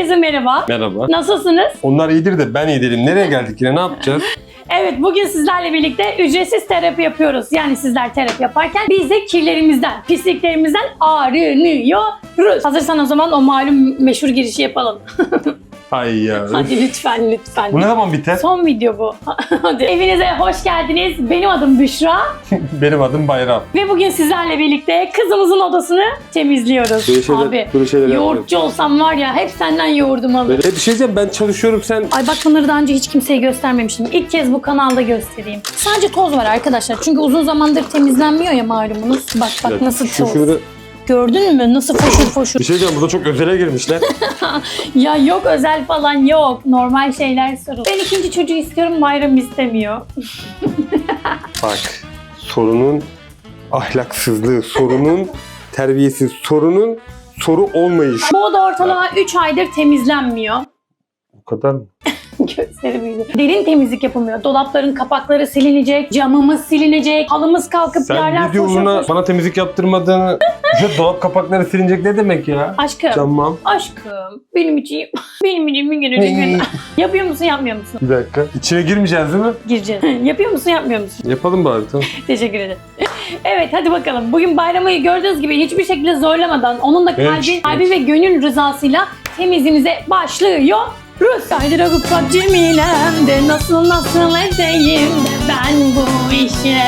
Herkese merhaba. Merhaba. Nasılsınız? Onlar iyidir de ben iyi değilim. Nereye geldik yine ne yapacağız? Evet bugün sizlerle birlikte ücretsiz terapi yapıyoruz. Yani sizler terapi yaparken biz de kirlerimizden, pisliklerimizden arınıyoruz. Hazırsan o zaman o malum meşhur girişi yapalım. Ay ya. Hadi lütfen lütfen. Bu ne zaman biter? Son video bu. Hadi. Evinize hoş geldiniz. Benim adım Büşra Benim adım Bayram. ve bugün sizlerle birlikte kızımızın odasını temizliyoruz. Böyle şeyler- Abi böyle şeyler yoğurtçu olsam var ya hep senden yoğurdum. Böyle, e, bir şey diyeceğim ben çalışıyorum sen... Ay bak bunları daha önce hiç kimseye göstermemiştim. İlk kez bu kanalda göstereyim. Sadece toz var arkadaşlar. Çünkü uzun zamandır temizlenmiyor ya malumunuz. Bak bak Ya, nasıl şu- toz. şurada- Gördün mü? Nasıl foşur foşur. Bir şey diyeceğim burada çok özele girmişler. Ya yok özel falan yok. Normal şeyler sorun. Ben ikinci çocuğu istiyorum. Bayram istemiyor. Bak sorunun ahlaksızlığı, sorunun terbiyesiz, sorunun soru olmayış. Bu oda ortalama 3 aydır temizlenmiyor. Bu kadar mı? Gözleri büyüdü. Derin temizlik yapılmıyor. Dolapların kapakları silinecek, camımız silinecek, halımız kalkıp Sen yerler video foşur uğruna foşur. bana temizlik yaptırmadığını... Şu dolap kapakları silinecek ne demek ya? Aşkım. Tamam. Aşkım benim için benim için bir gün gün. Yapıyor musun yapmıyor musun? Bir dakika. İçine girmeyeceğiz değil mi? Gireceğiz. Yapıyor musun yapmıyor musun? Yapalım bari tamam. Teşekkür ederim. Evet hadi bakalım. Bugün bayramı gördüğünüz gibi hiçbir şekilde zorlamadan onun da kalbi, Evet, kalbi ve gönül rızasıyla temizliğimize başlıyor. Rus kaydıra kupak Cemile'm de nasıl nasıl edeyim de ben bu işe.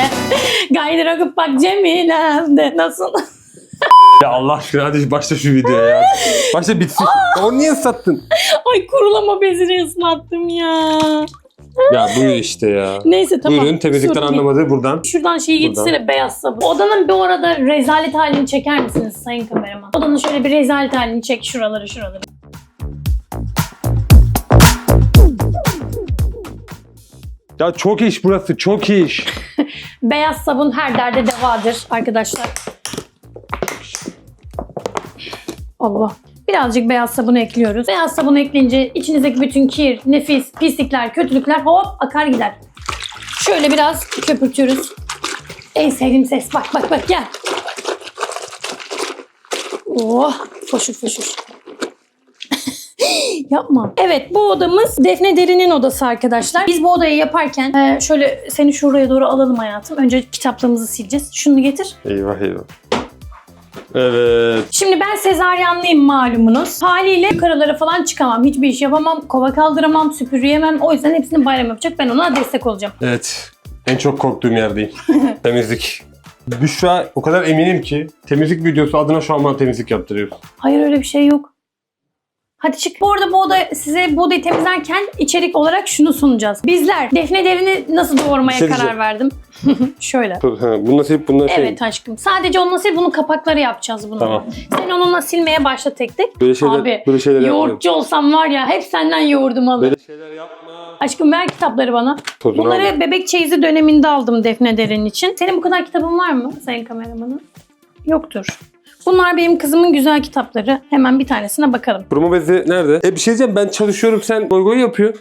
Kaydıra kupak Cemile'm de nasıl... Ya Allah aşkına hadi başla şu videoya ya. Başla bitsin. Onu niye sattın? Ay kurulama bezini ıslattım ya. Ya buyur işte ya. Neyse tamam. Buyurun temizlikten Sorun değil. anlamadığı buradan. Şuradan şeyi Buradan. gitsene beyaz sabun. Odanın bir orada rezalet halini çeker misiniz sayın kameraman? Odanın şöyle bir rezalet halini çek şuraları şuraları. Ya çok iş burası çok iş. Beyaz sabun her derde devadır arkadaşlar. Allah. Birazcık beyaz sabun ekliyoruz. Beyaz sabun ekleyince içinizdeki bütün kir, nefis, pislikler, kötülükler hop akar gider. Şöyle biraz köpürtüyoruz. En sevdiğim ses. Bak bak bak gel. Oh foşur foşur. Yapma. Evet bu odamız Defne Derin'in odası arkadaşlar. Biz bu odayı yaparken e, şöyle seni şuraya doğru alalım hayatım. Önce kitaplığımızı sileceğiz. Şunu getir. Eyvah eyvah. Evet. Şimdi ben sezaryenliyim malumunuz. Haliyle yukarılara falan çıkamam. Hiçbir iş yapamam. Kova kaldıramam, süpürüyemem. O yüzden hepsini bayram yapacak. Ben ona destek olacağım. Evet. En çok korktuğum yerdeyim. temizlik. Büşra o kadar eminim ki temizlik videosu adına şu an bana temizlik yaptırıyoruz. Hayır öyle bir şey yok. Hadi çık. Bu arada bu oda size bu odayı temizlerken içerik olarak şunu sunacağız. Bizler Defne Derin'i nasıl doğurmaya Bir şey karar diyeceğim. verdim. Şöyle. Dur, ha, bununla şey. Evet aşkım. Sadece onunla sil bunun kapakları yapacağız bunu. Tamam. Sen onunla silmeye başla tek tek. Böyle şeyler, Abi, böyle şeyler. Yoğurtçu olsam var ya hep senden yoğurdum alırım. Böyle şeyler yapma. Aşkım ver kitapları bana. Tozunu Bunları alma. bebek çeyizi döneminde aldım Defne Derin için. Senin bu kadar kitabın var mı sayın kameramanım? Yoktur. Bunlar benim kızımın güzel kitapları. Hemen bir tanesine bakalım. Kuruma bezi nerede? E bir şey diyeceğim ben çalışıyorum sen goy goy yapıyor.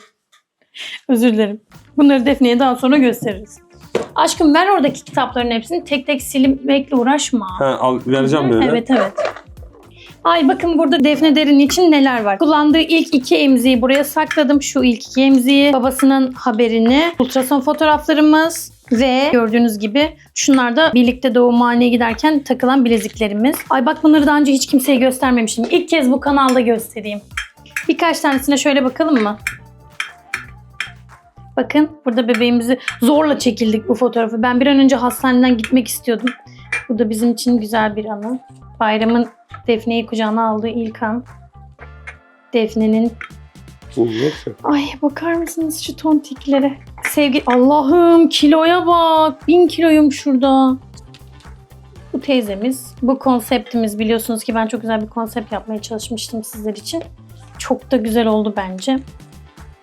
Özür dilerim. Bunları Defne'ye daha sonra gösteririz. Aşkım ver oradaki kitapların hepsini. Tek tek silmekle uğraşma. Ha al vereceğim böyle. Evet evet. Ay bakın burada Defne Derin için neler var. Kullandığı ilk iki emziği buraya sakladım. Şu ilk iki emziği. Babasının haberini. Ultrason fotoğraflarımız. Ve gördüğünüz gibi şunlar da birlikte doğumhaneye giderken takılan bileziklerimiz. Ay bak bunları daha önce hiç kimseye göstermemiştim. İlk kez bu kanalda göstereyim. Birkaç tanesine şöyle bakalım mı? Bakın burada bebeğimizi zorla çekildik bu fotoğrafı. Ben bir an önce hastaneden gitmek istiyordum. Bu da bizim için güzel bir anı. Bayramın Defne'yi kucağına aldığı ilk an. Defne'nin. Ay bakar mısınız şu tontiklere? Sevgi Allah'ım kiloya bak. Bin kiloyum şurada. Bu teyzemiz. Bu konseptimiz biliyorsunuz ki ben çok güzel bir konsept yapmaya çalışmıştım sizler için. Çok da güzel oldu bence.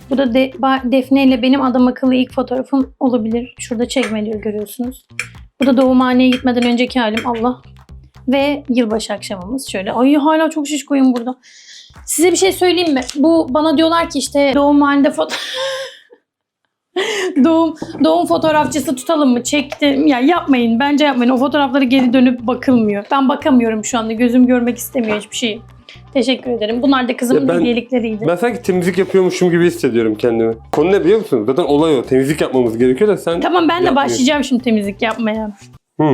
Bu da De- Defne ile benim adam akıllı ilk fotoğrafım olabilir. Şurada çekmeliyor görüyorsunuz. Bu da doğumhaneye gitmeden önceki halim. Allah. Ve yılbaşı akşamımız şöyle. Ay hala çok şişkoyum burada. Size bir şey söyleyeyim mi? Bu bana diyorlar ki işte doğum halinde foto... doğum doğum fotoğrafçısı tutalım mı? Çektim. Ya yapmayın. Bence yapmayın. O fotoğraflara geri dönüp bakılmıyor. Ben bakamıyorum şu anda. Gözüm görmek istemiyor hiçbir şeyi. Teşekkür ederim. Bunlar da kızımın Ya ben- hediyelikleriydi. Ben sanki temizlik yapıyormuşum gibi hissediyorum kendimi. Konu ne biliyor musun? Zaten olay o. Temizlik yapmamız gerekiyor da sen... Tamam ben de Yapmıyorsun. başlayacağım şimdi temizlik yapmaya. Hı.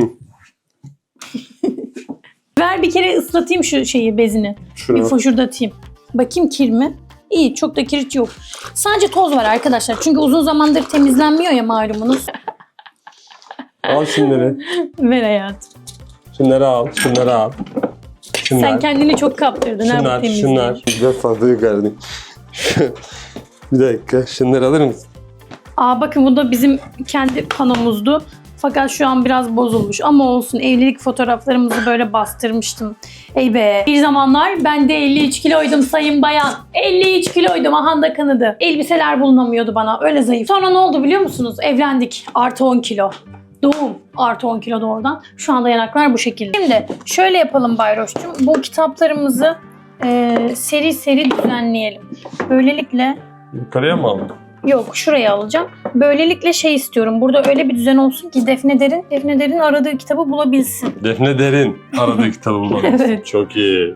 Ver bir kere ıslatayım şu şeyi bezini. Şuna Bir bak. foşurdatayım. Bakayım kir mi? İyi çok da kir yok. Sadece toz var arkadaşlar. Çünkü uzun zamandır temizlenmiyor ya malumunuz. Al şunları. Ver hayatım. Şunları al. Şunları al. Şunlar. Sen kendini çok kaptırdın ha bu şunlar. Şunlar. Biraz fazla yukarıdayım. bir dakika. Şunları alır mısın? Aa bakın bu da bizim kendi panomuzdu. Fakat şu an biraz bozulmuş. Ama olsun evlilik fotoğraflarımızı böyle bastırmıştım. Ey be. Bir zamanlar ben de 53 kiloydum sayın bayan. 53 kiloydum. Aha da kanadı. Elbiseler bulunamıyordu bana. Öyle zayıf. Sonra ne oldu biliyor musunuz? Evlendik. Artı 10 kilo. Doğum artı 10 kilo doğrudan. Şu anda yanaklar bu şekilde. Şimdi şöyle yapalım Bayroş'cum. Bu kitaplarımızı e, seri seri düzenleyelim. Böylelikle Yukarıya mı aldın? Yok şuraya alacağım. Böylelikle şey istiyorum. Burada öyle bir düzen olsun ki Defne Derin, Defne Derin aradığı kitabı bulabilsin. Defne Derin aradığı kitabı bulmak. Evet. Çok iyi.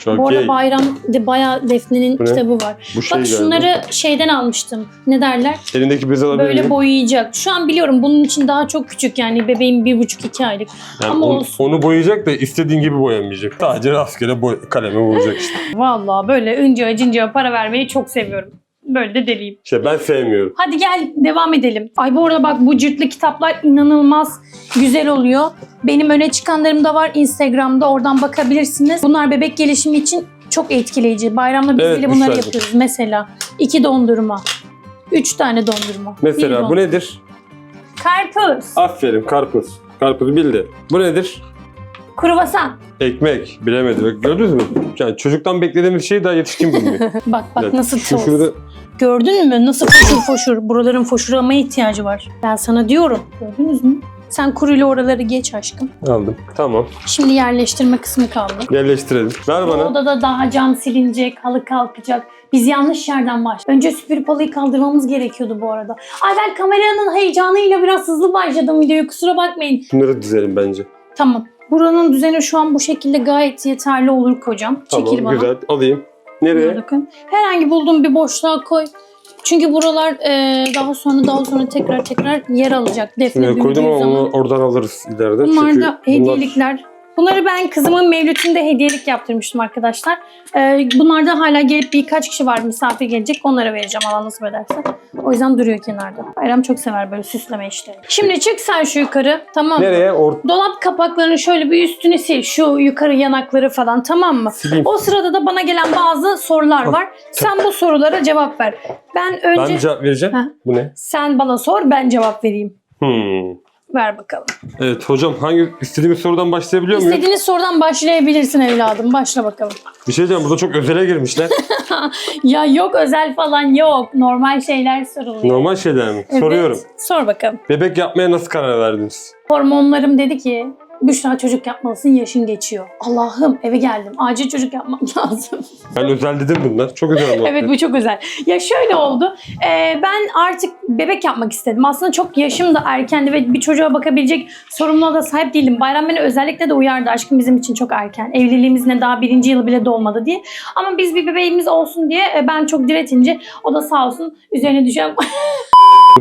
Çok Bu arada iyi. Bayram de bayağı Defne'nin Bu ne? kitabı var. Bu şey Bak galiba. şunları şeyden almıştım. Ne derler? Elindeki bez alabilir Böyle miyim? boyayacak. Şu an biliyorum bunun için daha çok küçük yani bebeğim bir buçuk iki aylık. Yani Ama onu, olsun. onu boyayacak da istediğin gibi boyamayacak. Sadece rastgele boy, kaleme vuracak işte. Vallahi böyle önce acınca para vermeyi çok seviyorum. Böyle de deliyim. İşte ben sevmiyorum. Hadi gel devam edelim. Ay bu arada bak bu cırtlı kitaplar inanılmaz güzel oluyor. Benim öne çıkanlarım da var Instagram'da oradan bakabilirsiniz. Bunlar bebek gelişimi için çok etkileyici. Bayramda biz Evet, bile bunları güzeldir. yapıyoruz. Mesela iki dondurma. Üç tane dondurma. bir Mesela bu dondurma. nedir? Karpuz. Aferin karpuz. Karpuz bildi. Bu nedir? Kruvasan. Ekmek. Bilemedi. Bak, Gördünüz mü? Yani çocuktan beklediğimiz şeyi daha yetişkin bilmiyor. Bak bak Yani nasıl şu şurada Gördün mü? Nasıl foşur foşur. Buraların foşurlamaya ihtiyacı var. Ben sana diyorum. Gördünüz mü? Sen kuruyla oraları geç aşkım. aldım. Tamam. Şimdi yerleştirme kısmı kaldı. Yerleştirelim. Ver Bu bana. odada daha cam silinecek, halı kalkacak. Biz yanlış yerden başladık. Önce süpürüp halıyı kaldırmamız gerekiyordu bu arada. Ay ben kameranın heyecanıyla biraz hızlı başladım videoyu kusura bakmayın. Bunları dizelim bence. Tamam. Buranın düzeni şu an bu şekilde gayet yeterli olur kocam. Tamam Çekil bana. güzel. Alayım. Nereye? bakın. Herhangi bulduğum bir boşluğa koy. Çünkü buralar e, daha sonra daha sonra tekrar tekrar yer alacak. Defne Şuraya koydum büyüdüğü ama zaman. onu oradan alırız ileride. Bunlar Çünkü da hediyelikler. Bunları ben kızımın mevlütünde hediyelik yaptırmıştım arkadaşlar. Ee, bunlar da hala gelip birkaç kişi var misafir gelecek. Onlara vereceğim Allah nasip ederse. O yüzden duruyor kenarda. Bayram çok sever böyle süsleme işleri. Şimdi çık sen şu yukarı tamam mı? Nereye? Or Dolap kapaklarını şöyle bir üstüne sil. Şu yukarı yanakları falan tamam mı? sileyim. O sırada da bana gelen bazı sorular var. Sen bu sorulara cevap ver. Ben önce Ben cevap vereceğim. Heh. Bu ne? sen bana sor ben cevap vereyim. Hmm. Ver bakalım. Evet hocam hangi istediğimiz sorudan başlayabiliyor muyum? İstediğiniz sorudan başlayabilirsin evladım. Başla bakalım. Bir şey diyeceğim burada çok özele girmişler. Ya yok özel falan yok. Normal şeyler soruluyor. Normal şeyler mi? Evet. Soruyorum. Sor bakalım. Bebek yapmaya nasıl karar verdiniz? Hormonlarım dedi ki Büşra çocuk yapmalısın yaşın geçiyor. Allah'ım eve geldim. Acil çocuk yapmam lazım. Ben özel dedim bunlar. Çok özel ama. evet bu çok özel. Ya şöyle oldu. Ee, ben artık bebek yapmak istedim. Aslında çok yaşım da erkendi ve bir çocuğa bakabilecek sorumluluğa da sahip değildim. Bayram beni özellikle de uyardı. Aşkım bizim için çok erken. Evliliğimizin de daha birinci yılı bile dolmadı diye. Ama biz bir bebeğimiz olsun diye e, ben çok diretince o da sağ olsun üzerine düşen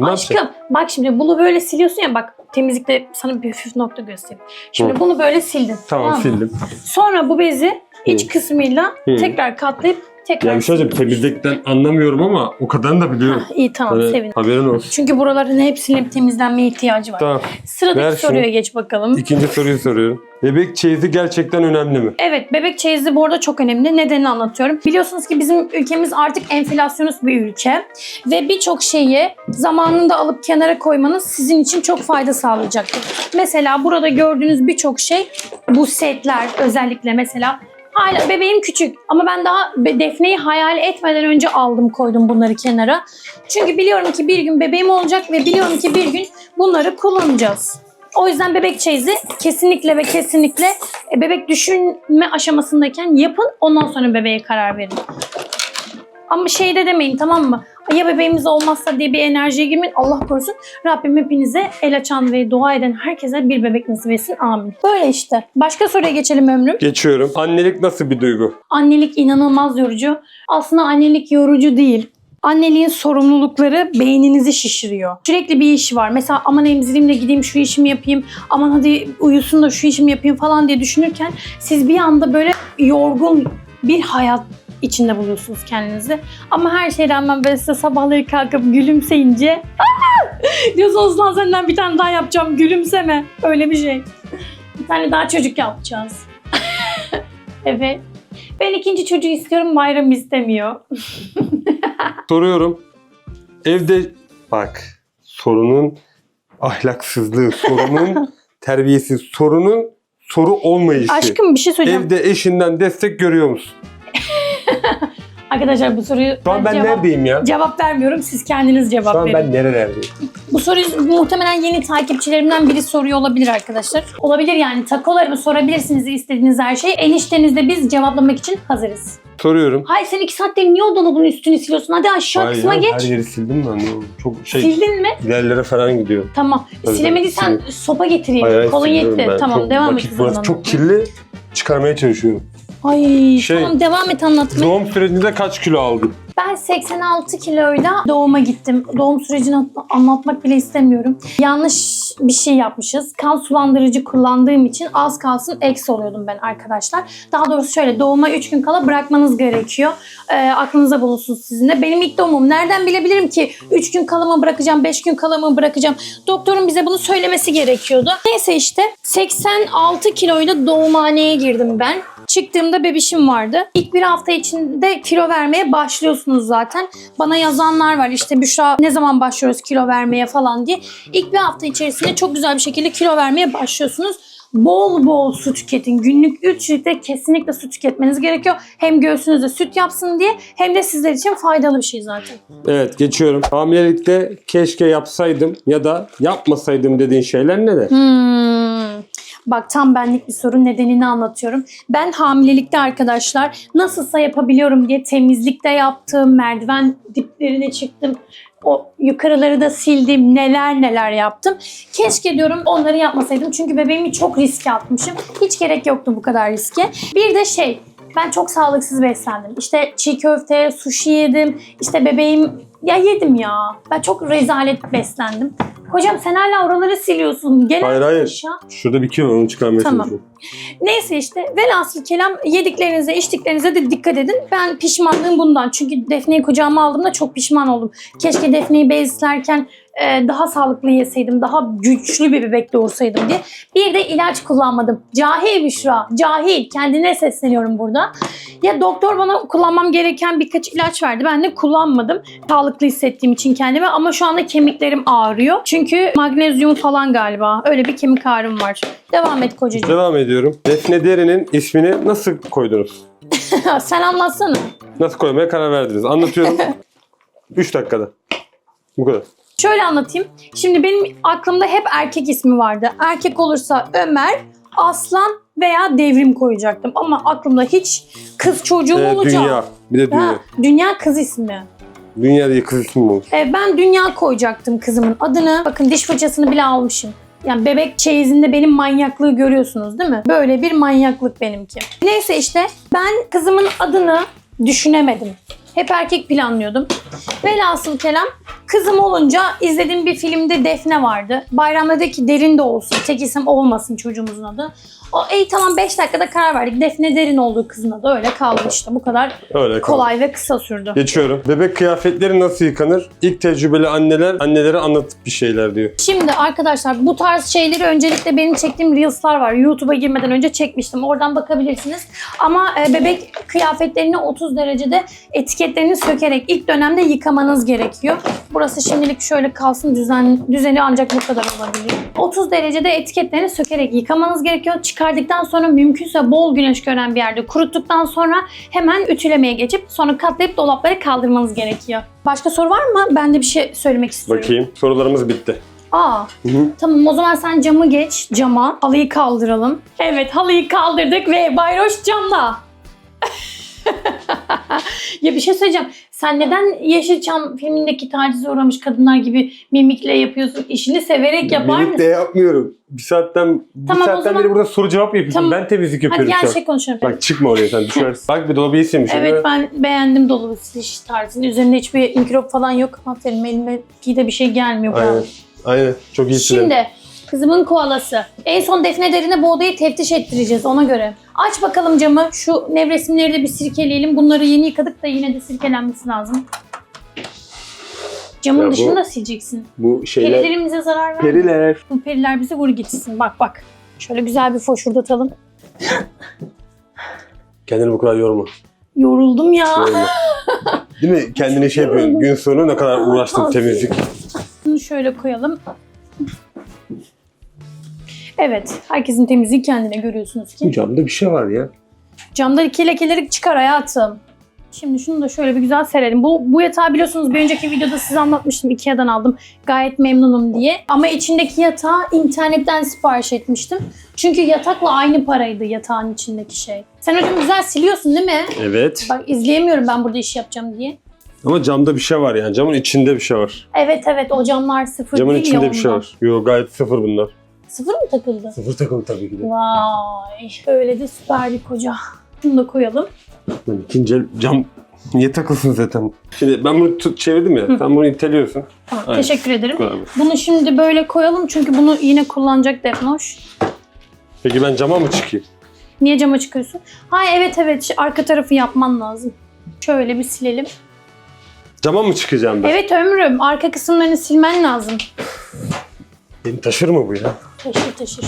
Aşkım bak şimdi bunu böyle siliyorsun ya bak temizlikte sana bir hafif nokta göstereyim. Şimdi bunu böyle sildin. Tamam sildim. Sonra bu bezi iç Hı. kısmıyla Hı. tekrar katlayıp tekrar Ya bir şey söyleyeyim temizlikten anlamıyorum ama o kadarını da biliyorum. Hah, İyi tamam Hani sevin. haberin olsun. Çünkü buraların hepsinin temizlenmeye ihtiyacı var. Tamam. Sıradaki Ver şunu. soruya geç bakalım. İkinci soruyu soruyorum. Bebek çeyizi gerçekten önemli mi? Evet bebek çeyizi bu arada çok önemli. Nedenini anlatıyorum. Biliyorsunuz ki bizim ülkemiz artık enflasyonist bir ülke. Ve birçok şeyi zamanında alıp kenara koymanız sizin için çok fayda sağlayacaktır. Mesela burada gördüğünüz birçok şey bu setler özellikle mesela Hala bebeğim küçük ama ben daha Defne'yi hayal etmeden önce aldım koydum bunları kenara. Çünkü biliyorum ki bir gün bebeğim olacak ve biliyorum ki bir gün bunları kullanacağız. O yüzden bebek çeyizi kesinlikle ve kesinlikle e, bebek düşünme aşamasındayken yapın ondan sonra bebeğe karar verin. Ama şey de demeyin tamam mı? Ya bebeğimiz olmazsa diye bir enerjiye girmeyin. Allah korusun. Rabbim hepinize el açan ve dua eden herkese bir bebek nasip etsin. Amin. Böyle işte. Başka soruya geçelim ömrüm. Geçiyorum. Annelik nasıl bir duygu? Annelik inanılmaz yorucu. Aslında annelik yorucu değil. Anneliğin sorumlulukları beyninizi şişiriyor. Sürekli bir iş var. Mesela aman emzireyim de gideyim şu işimi yapayım. Aman hadi uyusun da şu işimi yapayım falan diye düşünürken siz bir anda böyle yorgun bir hayat içinde buluyorsunuz kendinizi. Ama her şeye rağmen böyle size sabahları kalkıp gülümseyince diyorsunuz lan senden bir tane daha yapacağım gülümseme. Öyle bir şey. Bir tane daha çocuk yapacağız. evet. Ben ikinci çocuğu istiyorum, Bayram istemiyor. Soruyorum. Evde bak sorunun ahlaksızlığı, sorunun terbiyesiz, sorunun soru olmayışı. Aşkım bir şey söyleyeceğim. Evde eşinden destek görüyor musun? Arkadaşlar bu soruyu Şu an ben cevap, neredeyim ya? cevap vermiyorum. Siz kendiniz cevap Şu an verin. ben nerelerdeyim? Bu soruyu muhtemelen yeni takipçilerimden biri soruyor olabilir arkadaşlar. Olabilir yani takolarımı sorabilirsiniz istediğiniz her şeyi. Eniştenizle biz cevaplamak için hazırız. Soruyorum. Hayır sen iki saattir niye o dolabın üstünü siliyorsun? Hadi aşağı Hayır kısma ya, geç. Her yeri sildim ben. Oldu? Çok şey Sildin mi? ilerlere falan gidiyor. Tamam. Tabii, Silemediysen tabii, sopa getireyim. Kolun siliyorum yetti. ben. Tamam Çok devam et. vakit burası çok kirli. Çıkarmaya çalışıyorum. Ay Şey- tamam devam et anlatmaya. Doğum sürecinde kaç kilo aldın? Ben 86 kiloyla doğuma gittim. Doğum sürecini at- anlatmak bile istemiyorum. Yanlış bir şey yapmışız. Kan sulandırıcı kullandığım için az kalsın eksi oluyordum ben arkadaşlar. Daha doğrusu şöyle doğuma 3 gün kala bırakmanız gerekiyor. Ee, aklınıza bulunsun sizin de. Benim ilk doğumum. Nereden bilebilirim ki 3 gün kala mı bırakacağım, 5 gün kala mı bırakacağım? Doktorun bize bunu söylemesi gerekiyordu. Neyse işte 86 kiloyla doğumhaneye girdim ben. Çıktığımda bebişim vardı. İlk bir hafta içinde kilo vermeye başlıyorsunuz zaten. Bana yazanlar var işte Büşra ne zaman başlıyoruz kilo vermeye falan diye. İlk bir hafta içerisinde çok güzel bir şekilde kilo vermeye başlıyorsunuz. Bol bol su tüketin. Günlük 3 litre kesinlikle su tüketmeniz gerekiyor. Hem göğsünüzde süt yapsın diye hem de sizler için faydalı bir şey zaten. Evet geçiyorum. Hamilelikte keşke yapsaydım ya da yapmasaydım dediğin şeyler neler? Hmm. Bak tam benlik bir sorun nedenini anlatıyorum. Ben hamilelikte arkadaşlar nasılsa yapabiliyorum diye temizlikte yaptım, merdiven diplerine çıktım. O yukarıları da sildim, neler neler yaptım. Keşke diyorum onları yapmasaydım çünkü bebeğimi çok riske atmışım. Hiç gerek yoktu bu kadar riske. Bir de şey, ben çok sağlıksız beslendim. İşte çiğ köfte, sushi yedim. İşte bebeğim ya yedim ya. Ben çok rezalet beslendim. Hocam sen hala oraları siliyorsun. Gel Hayır, hayır. aşağı. Şurada var, onu çıkarmaya Tamam. çalışıyorum. Neyse işte velhasıl kelam yediklerinize içtiklerinize de dikkat edin. Ben pişmanlığım bundan. Çünkü Defne'yi kucağıma aldığımda çok pişman oldum. Keşke Defne'yi beslerken e, daha sağlıklı yeseydim. Daha güçlü bir bebek doğursaydım diye. Bir de ilaç kullanmadım. Cahil Büşra. Cahil. Kendine sesleniyorum burada. Ya doktor bana kullanmam gereken birkaç ilaç verdi. Ben de kullanmadım. Sağlıklı hissettiğim için kendime. Ama şu anda kemiklerim ağrıyor. Çünkü magnezyum falan galiba. Öyle bir kemik ağrım var. Devam et kocacığım. Devam ediyorum. Defne Derin'in ismini nasıl koydunuz? Sen anlatsana. Nasıl koymaya karar verdiniz? Anlatıyorum. 3 dakikada. Bu kadar. Şöyle anlatayım. Şimdi benim aklımda hep erkek ismi vardı. Erkek olursa Ömer, Aslan veya Devrim koyacaktım. Ama aklımda hiç kız çocuğum Ee, olacak. dünya. Bir de dünya. Ha, dünya kız ismi. Dünya diye kız ismi mi olur? Ee, ben Dünya koyacaktım kızımın adını. Bakın diş fırçasını bile almışım. Yani bebek çeyizinde benim manyaklığı görüyorsunuz değil mi? Böyle bir manyaklık benimki. Neyse işte ben kızımın adını düşünemedim. Hep erkek planlıyordum. Velhasıl kelam kızım olunca izlediğim bir filmde Defne vardı. Bayramda dedi ki Derin de olsun. Tek isim olmasın çocuğumuzun adı. O iyi tamam 5 dakikada karar verdik. Defne Derin olduğu kızın adı öyle kaldı işte. Bu kadar Öyle kaldı. kolay ve kısa sürdü. Geçiyorum. Bebek kıyafetleri nasıl yıkanır? İlk tecrübeli anneler annelere anlatıp bir şeyler diyor. Şimdi arkadaşlar bu tarz şeyleri öncelikle benim çektiğim Reels'lar var. YouTube'a girmeden önce çekmiştim. Oradan bakabilirsiniz. Ama e, bebek kıyafetlerini 30 derecede etiketlerini sökerek ilk dönemde yıkamanız gerekiyor. Burası şimdilik şöyle kalsın düzen, düzeni ancak bu kadar olabiliyor. 30 derecede etiketlerini sökerek yıkamanız gerekiyor. Çıkardıktan sonra mümkünse bol güneş gören bir yerde kuruttuktan sonra hemen ütülemeye geçip sonra katlayıp dolaplara kaldırmanız gerekiyor. Başka soru var mı? Ben de bir şey söylemek istiyorum. Bakayım. Sorularımız bitti. Aa, Hı hı. tamam o zaman sen camı geç cama. Halıyı kaldıralım. Evet halıyı kaldırdık ve Bayroş camda. ya bir şey söyleyeceğim. Sen neden Yeşilçam filmindeki tacize uğramış kadınlar gibi mimikle yapıyorsun? İşini severek yapar mısın? yapmıyorum. Bir saatten, Tamam, bir o saatten zaman- beri burada soru cevap yapıyorsun. Tamam. Ben temizlik Hadi yapıyorum şu an. gerçek konuşalım. Bak çıkma oraya sen düşersin. Bak bir dolabı silmiş. Evet ben beğendim dolabı siliş tarzını. Üzerinde hiçbir mikrop falan yok. Aferin elime de bir şey gelmiyor. bravo. Aynen. Aynen. Çok iyi silerim. Şimdi kızımın koalası. En son Defne derine bu odayı teftiş ettireceğiz ona göre. Aç bakalım camı. Şu nevresimleri de bir sirkeleyelim. Bunları yeni yıkadık da yine de sirkelenmesi lazım. Camın Ya bu- dışını da sileceksin. Bu şeyler... Perilerimize zarar verme. Periler. Bu periler bizi vur gitsin. Bak bak. Şöyle güzel bir foşurdatalım. Kendini bu kadar yorma. Yoruldum ya. Yorma. Değil mi? Kendine şey yapıyor. Gün sonu ne kadar uğraştım temizlik. Bunu şöyle koyalım. Evet. Herkesin temizliği kendine görüyorsunuz ki. Bu camda bir şey var ya. Camdaki lekeleri çıkar hayatım. Şimdi şunu da şöyle bir güzel serelim. Bu, bu yatağı biliyorsunuz bir önceki videoda size anlatmıştım. Ikea'dan aldım. Gayet memnunum diye. Ama içindeki yatağı internetten sipariş etmiştim. Çünkü yatakla aynı paraydı yatağın içindeki şey. Sen hocam güzel siliyorsun değil mi? Evet. Bak izleyemiyorum ben burada iş yapacağım diye. Ama camda bir şey var yani. Camın içinde bir şey var. Evet evet o camlar sıfır Camın değil içinde ya bir şey ondan. var. Yok gayet sıfır bunlar. Sıfır mı takıldı? Sıfır takım tabii ki de. Vay. Öyle de süper bir koca. Şunu da koyalım. Yani ikinci el cam niye takılsın zaten? Şimdi ben bunu tut, çevirdim ya. Sen bunu iteliyorsun. Tamam, Aynen. teşekkür ederim. Bunu şimdi böyle koyalım çünkü bunu yine kullanacak Defnoş. Peki ben cama mı çıkayım? Niye cama çıkıyorsun? Ha evet evet şu arka tarafı yapman lazım. Şöyle bir silelim. Cama mı çıkacağım ben? Evet ömrüm arka kısımlarını silmen lazım. Beni taşır mı bu ya? Taşır taşır.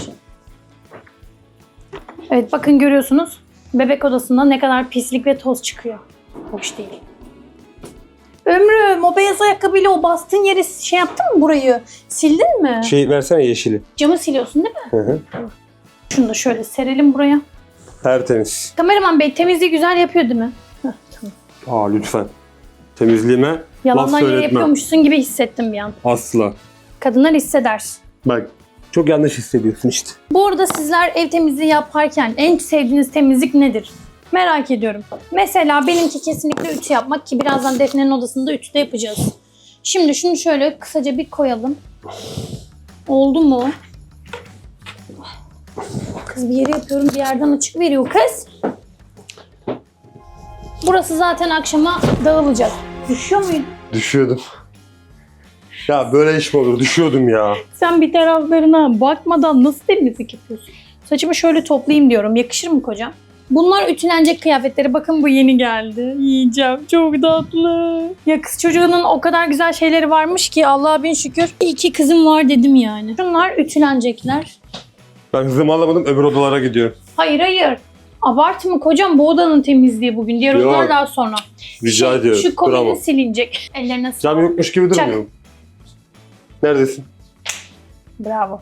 Evet bakın görüyorsunuz. Bebek odasında ne kadar pislik ve toz çıkıyor. Hoş değil. Ömrüm o beyaz ayakkabıyla o bastığın yeri şey yaptın mı burayı? Sildin mi? Şey versene yeşili. Camı siliyorsun değil mi? Hı hı. Şunu da şöyle serelim buraya. Tertemiz. Kameraman bey temizliği güzel yapıyor değil mi? Heh, tamam. Aa lütfen. Temizliğime laf Yalandan yere söyletme. yapıyormuşsun gibi hissettim bir an. Asla. Kadınlar hisseder. Bak çok yanlış hissediyorsun işte. Bu arada sizler ev temizliği yaparken en sevdiğiniz temizlik nedir? Merak ediyorum. Mesela benimki kesinlikle ütü yapmak ki birazdan Defne'nin odasında ütü de yapacağız. Şimdi şunu şöyle kısaca bir koyalım. Oldu mu? Kız bir yere yapıyorum bir yerden açık veriyor kız. Burası zaten akşama dağılacak. Düşüyor muydu? Düşüyordum. Ya böyle iş mi olur? Düşüyordum ya. Sen bir taraflarına bakmadan nasıl temizlik yapıyorsun? Saçımı şöyle toplayayım diyorum. Yakışır mı kocam? Bunlar ütülenecek kıyafetleri. Bakın bu yeni geldi. Yiyeceğim. Çok tatlı. Ya kız çocuğunun o kadar güzel şeyleri varmış ki Allah'a bin şükür. İyi ki kızım var dedim yani. Bunlar ütülenecekler. Ben hızımı alamadım öbür odalara gidiyorum. Hayır hayır. Abartma kocam bu odanın temizliği bugün. Diğer Yok. odalar daha sonra. Rica Şey, ediyorum. Şu komodin Bravo. silinecek. Ellerine sağlık. Cam yokmuş gibi Çak. Neredesin? Bravo.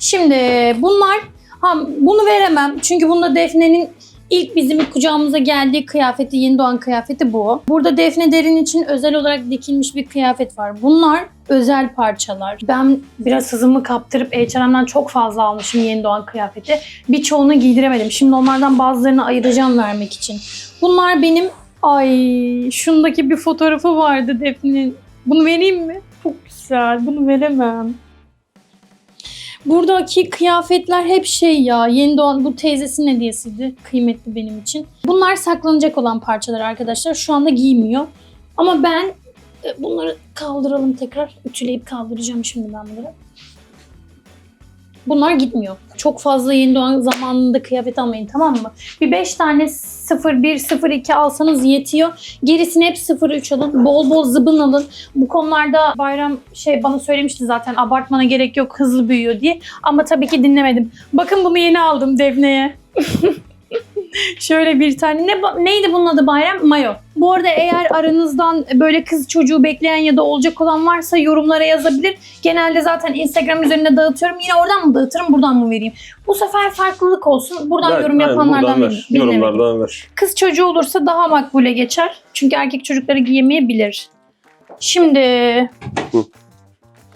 Şimdi bunlar ha, bunu veremem. Çünkü bunda Defne'nin ilk bizim kucağımıza geldiği kıyafeti, yeni doğan kıyafeti bu. Burada Defne Derin için özel olarak dikilmiş bir kıyafet var. Bunlar özel parçalar. Ben biraz hızımı kaptırıp H&M'den çok fazla almışım yeni doğan kıyafeti. Birçoğunu giydiremedim. Şimdi onlardan bazılarını ayıracağım vermek için. Bunlar benim ay şundaki bir fotoğrafı vardı Defne'nin. Bunu vereyim mi? Güzel. Bunu veremem. Buradaki kıyafetler hep şey ya. Yeni doğan bu teyzesinin hediyesiydi. Kıymetli benim için. Bunlar saklanacak olan parçalar arkadaşlar. Şu anda giymiyor. Ama ben e, bunları kaldıralım tekrar. Ütüleyip kaldıracağım şimdi ben bunları. Bunlar gitmiyor. Çok fazla yeni doğan zamanında kıyafet almayın tamam mı? Bir 5 tane 01, 02 alsanız yetiyor. Gerisini hep 03 alın. Bol bol zıbın alın. Bu konularda Bayram şey bana söylemişti zaten abartmana gerek yok hızlı büyüyor diye. Ama tabii ki dinlemedim. Bakın bunu yeni aldım Defne'ye. Şöyle bir tane. Ne, neydi bunun adı Bayram? Mayo. Bu arada eğer aranızdan böyle kız çocuğu bekleyen ya da olacak olan varsa yorumlara yazabilir. Genelde zaten Instagram üzerinde dağıtıyorum. Yine oradan mı dağıtırım buradan mı vereyim? Bu sefer farklılık olsun. Buradan Ver, yorum aynen, yapanlardan buradan ver. Yorumlardan ver. Kız çocuğu olursa daha makbule geçer. Çünkü erkek çocukları giyemeyebilir. Şimdi Hı.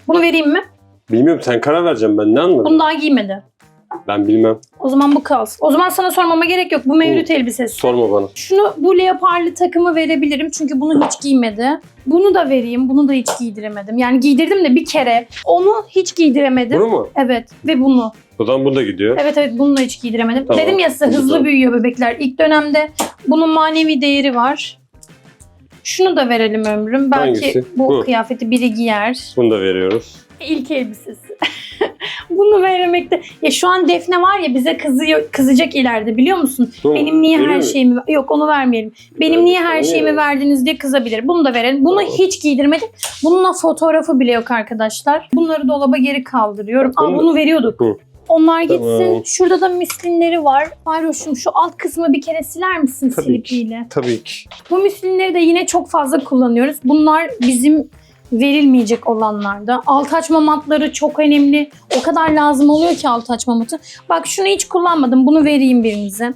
bunu vereyim mi? Bilmiyorum sen karar vereceğim ben ne anladım. Bunu daha giymedi. Ben bilmem. O zaman bu kalsın. O zaman sana sormama gerek yok. Bu mevlüt elbisesi. Sorma bana. Şunu bu leoparlı takımı verebilirim çünkü bunu hiç giymedi. Bunu da vereyim. Bunu da hiç giydiremedim. Yani giydirdim de bir kere. Onu hiç giydiremedim. Bunu mu? Evet ve bunu. O zaman bu da gidiyor. Evet evet bunu da hiç giydiremedim. Tamam. Dedim ya size hızlı Güzel. büyüyor bebekler. İlk dönemde bunun manevi değeri var. Şunu da verelim ömrüm. Belki Hangisi? bu, Bu. kıyafeti biri giyer. Bunu da veriyoruz. İlk elbisesi. bunu veremekte. Ya şu an Defne var ya bize kızıyor, kızacak ileride biliyor musun? Mu? Benim niye Veriyor her şeyimi yok onu vermeyelim. Benim niye her şeyimi ya. verdiniz diye kızabilir. Bunu da verelim. Bunu Tamam. hiç giydirmedim. Bununla fotoğrafı bile yok arkadaşlar. Bunları dolaba geri kaldırıyorum. Aa Bunu- bunu veriyorduk. Hı. Onlar gitsin. Tamam. Şurada da müslinleri var. Bayroş'um şu alt kısmı bir kere siler misin Tabii silip ki. iğne? Tabii ki. Bu müslinleri de yine çok fazla kullanıyoruz. Bunlar bizim verilmeyecek olanlarda. Alt açma matları çok önemli. O kadar lazım oluyor ki alt açma matı. Bak şunu hiç kullanmadım. Bunu vereyim birinize.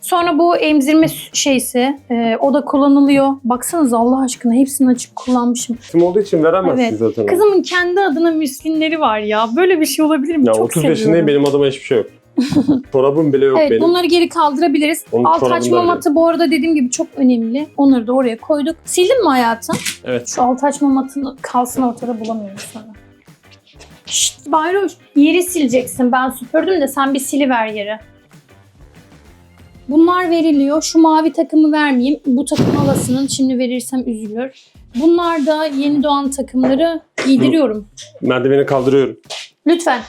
Sonra bu emzirme şeysi. e, o da kullanılıyor. Baksanıza Allah aşkına hepsini açıp kullanmışım. Kim olduğu için veremezsin Evet. zaten. Kızımın kendi adına müslinleri var ya. Böyle bir şey olabilir mi? Ya Çok 30 seviyorum. yaşındayım benim adıma hiçbir şey yok. Çorabım bile yok Evet benim. bunları geri kaldırabiliriz. Onun Alt açma matı bu arada dediğim gibi çok önemli. Onları da oraya koyduk. Sildin mi hayatım? Evet. Şu alt açma matını kalsın ortada bulamıyoruz sonra. Şşt Bayroş yeri sileceksin. Ben süpürdüm de sen bir siliver yeri. Bunlar veriliyor. Şu mavi takımı vermeyeyim. Bu takım halasının şimdi verirsem üzülür. Bunlar da yeni doğan takımları giydiriyorum. Merdiveni kaldırıyorum. Lütfen.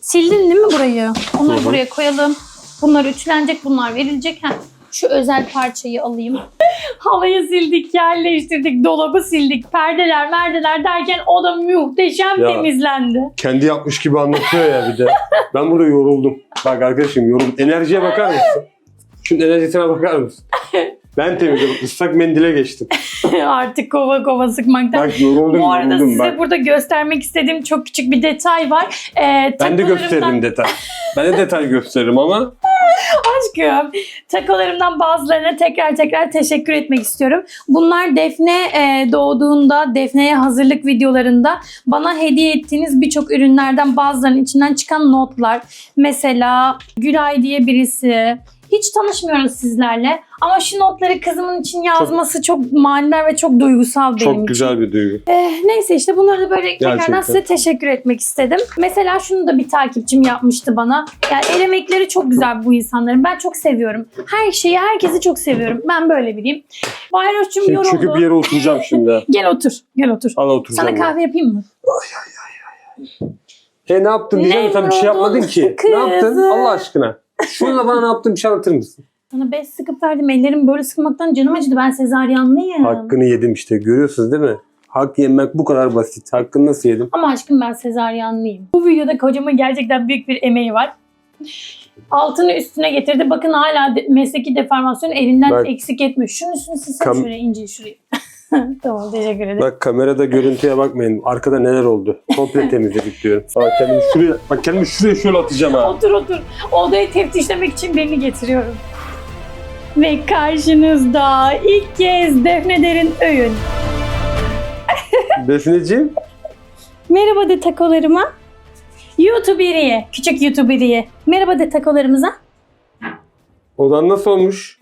Sildin değil mi burayı? Onları buraya koyalım. Bunlar ütülenecek, bunlar verilecek. Heh. Şu özel parçayı alayım. Halıyı sildik, yerleştirdik, dolabı sildik, perdeler, merdeler derken o da muhteşem Ya. temizlendi. Kendi yapmış gibi anlatıyor ya bir de. Ben burada yoruldum. Bak arkadaşım yoruldum. Enerjiye bakar mısın? Şunun enerjisine bakar mısın? Ben temizledim. Islak mendile geçtim. Artık kova kova sıkmaktan. Bak yoruldum Bu arada yoruldum. size Bak. burada göstermek istediğim çok küçük bir detay var. Ee, Ben de gösteririm detay. Ben de detay gösteririm ama aşkım. Takolarımdan bazılarına tekrar tekrar teşekkür etmek istiyorum. Bunlar Defne e, doğduğunda, Defne'ye hazırlık videolarında bana hediye ettiğiniz birçok ürünlerden bazılarının içinden çıkan notlar. Mesela Gülay diye birisi. Hiç tanışmıyoruz sizlerle. Ama şu notları kızımın için yazması çok, manidar ve çok duygusal benim çok için. güzel bir duygu. Eh, neyse işte bunları da böyle tekrardan Gerçekten. size teşekkür etmek istedim. Mesela şunu da bir takipçim yapmıştı bana. Yani el emekleri çok güzel bu insanların. Ben çok seviyorum. Her şeyi, herkesi çok seviyorum. Ben böyle biriyim. Bayroş'cum yoruldu. çöküp bir yere oturacağım şimdi. Gel otur, gel otur. Al oturacağım. Sana ya. kahve yapayım mı? E ne yaptın diyeceğim sen bir şey yapmadın ki. kızım. Ne yaptın Allah aşkına? Şununla bana ne yaptın bir şey anlatır mısın? Sana bez sıkıp verdim. Ellerim böyle sıkmaktan canım acıdı. Ben sezaryanlıyım. Hakkını yedim işte görüyorsunuz değil mi? Hak yemek bu kadar basit. Hakkını nasıl yedim? Ama aşkım ben sezaryanlıyım. Bu videoda kocamın gerçekten büyük bir emeği var. Altını üstüne getirdi. Bakın hala de- mesleki deformasyon elinden Bak. eksik etmiyor. Şunun üstünü silsene Kam- şuraya ince şuraya. tamam teşekkür ederim. Bak kamerada görüntüye bakmayın. Arkada neler oldu? Komple temizledik diyorum. Bak kendimi şuraya, bak kendimi şuraya şöyle atacağım ha. Otur otur. Odayı teftişlemek için birini getiriyorum. Ve karşınızda ilk kez Defne Derin Öğün. Defneciğim. Merhaba de takolarıma. YouTuberiye, küçük YouTuberiye. Merhaba de takolarımıza. Odan nasıl olmuş?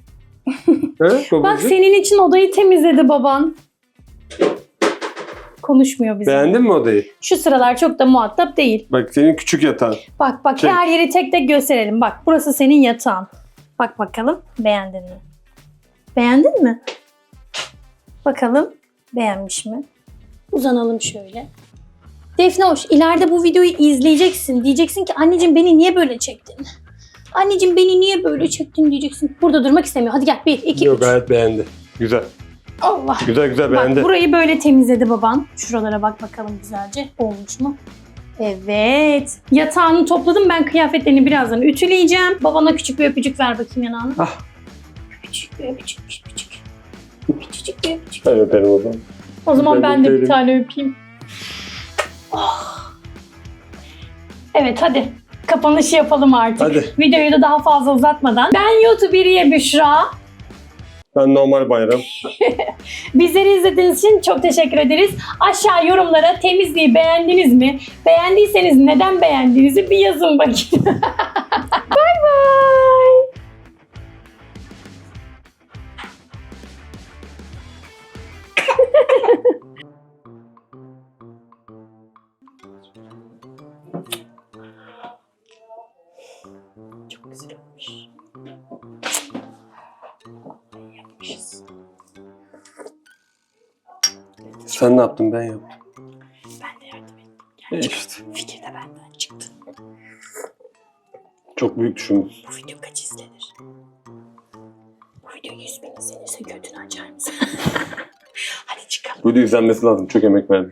He, Bak babacığım? senin için odayı temizledi baban. Konuşmuyor bize. Beğendin mi odayı? Şu sıralar çok da muhatap değil. Bak senin küçük yatağın. Bak bak Şey- her yeri tek tek gösterelim. Bak burası senin yatağın. Bak bakalım beğendin mi? Beğendin mi? Bakalım beğenmiş mi? Uzanalım şöyle. Defne hoş ileride bu videoyu izleyeceksin. Diyeceksin ki anneciğim beni niye böyle çektin? Anneciğim beni niye böyle çektin diyeceksin. Burada durmak istemiyor. Hadi gel. Bir, iki, Yok üç. gayet beğendi. Güzel. Allah. Güzel güzel Bak beğendi. burayı böyle temizledi baban. Şuralara bak bakalım güzelce. Olmuş mu? Evet. Yatağını topladım. Ben kıyafetlerini birazdan ütüleyeceğim. Babana küçük bir öpücük ver bakayım yanağına. Ah. Küçük bir öpücük, küçük. Küçücük bir öpücük. Evet benim odam. O zaman Ben ben de bir öperim. tane öpeyim. Oh. Evet hadi. Kapanışı yapalım artık. Hadi. Videoyu da daha fazla uzatmadan. Ben YouTuberiye Büşra. Ben normal bayram. Bizleri izlediğiniz için çok teşekkür ederiz. Aşağı yorumlara temizliği beğendiniz mi? Beğendiyseniz neden beğendiğinizi bir yazın bakayım. bay bay. Sen ne yaptın ben yaptım. Ben de yardım ettim. Gerçekten işte. fikir de benden çıktı. Çok büyük düşünmüş. Bu video kaç izlenir? Bu video 100 bin izlenirse götünü açar mısın? Hadi çıkalım. Bu video izlenmesi lazım. Çok emek verdim.